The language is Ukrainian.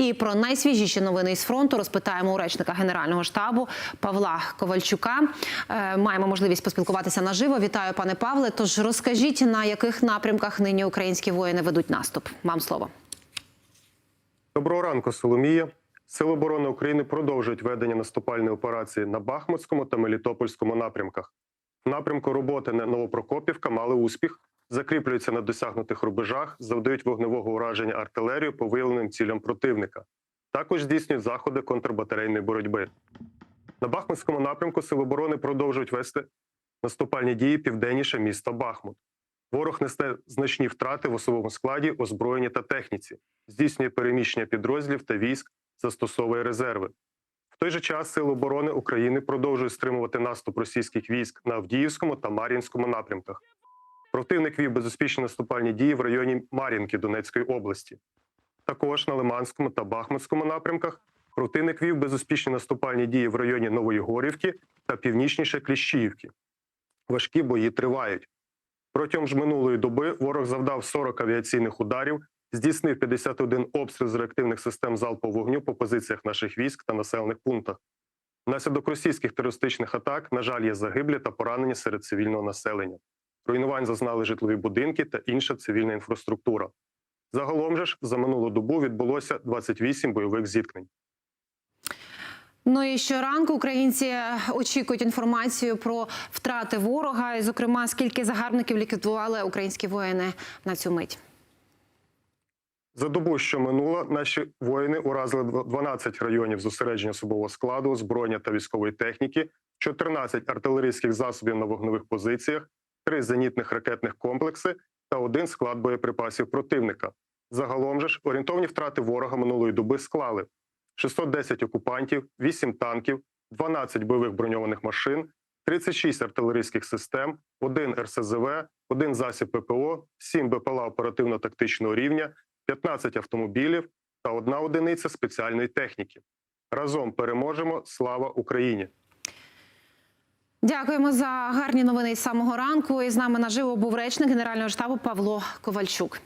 І про найсвіжіші новини із фронту розпитаємо у речника генерального штабу Павла Ковальчука. Е, Маємо можливість поспілкуватися наживо. Вітаю, пане Павле. Тож розкажіть, на яких напрямках нині українські воїни ведуть наступ. Вам слово. Доброго ранку, Соломія. Сили оборони України продовжують ведення наступальної операції на Бахмутському та Мелітопольському напрямках. В напрямку роботи на Новопрокопівка мали успіх, закріплюються на досягнутих рубежах, завдають вогневого ураження артилерію по виявленим цілям противника. Також здійснюють заходи контрбатарейної боротьби. На Бахмутському напрямку Сили оборони продовжують вести наступальні дії південніше міста Бахмут. Ворог несе значні втрати в особовому складі, озброєнні та техніці, здійснює переміщення підрозділів та військ, застосовує резерви. В той же час Сили оборони України продовжують стримувати наступ російських військ на Авдіївському та Мар'їнському напрямках. Противник вів безуспішні наступальні дії в районі Мар'їнки Донецької області. Також на Лиманському та Бахмутському напрямках противник вів безуспішні наступальні дії в районі Нової Горівки та північніше Кліщіївки. Важкі бої тривають. Протягом ж минулої доби ворог завдав 40 авіаційних ударів, здійснив 51 обстріл з реактивних систем залпового вогню по позиціях наших військ та населених пунктах. Внаслідок російських терористичних атак, на жаль, є загиблі та поранені серед цивільного населення. Руйнувань зазнали житлові будинки та інша цивільна інфраструктура. Загалом же ж за минулу добу відбулося 28 бойових зіткнень. Ну і щоранку українці очікують інформацію про втрати ворога, і, зокрема, скільки загарбників ліквідували українські воїни на цю мить. За добу, що минула, наші воїни уразили 12 районів зосередження особового складу, зброєння та військової техніки, 14 артилерійських засобів на вогневих позиціях, 3 зенітних ракетних комплекси та один склад боєприпасів противника. Загалом же ж орієнтовні втрати ворога минулої доби склали 610 окупантів, 8 танків, 12 бойових броньованих машин, 36 артилерійських систем, 1 РСЗВ, 1 засіб ППО, 7 БПЛА оперативно-тактичного рівня, 15 автомобілів та одна одиниця спеціальної техніки. Разом переможемо! Слава Україні! Дякуємо за гарні новини із самого ранку. І з нами наживо був речник генерального штабу Павло Ковальчук.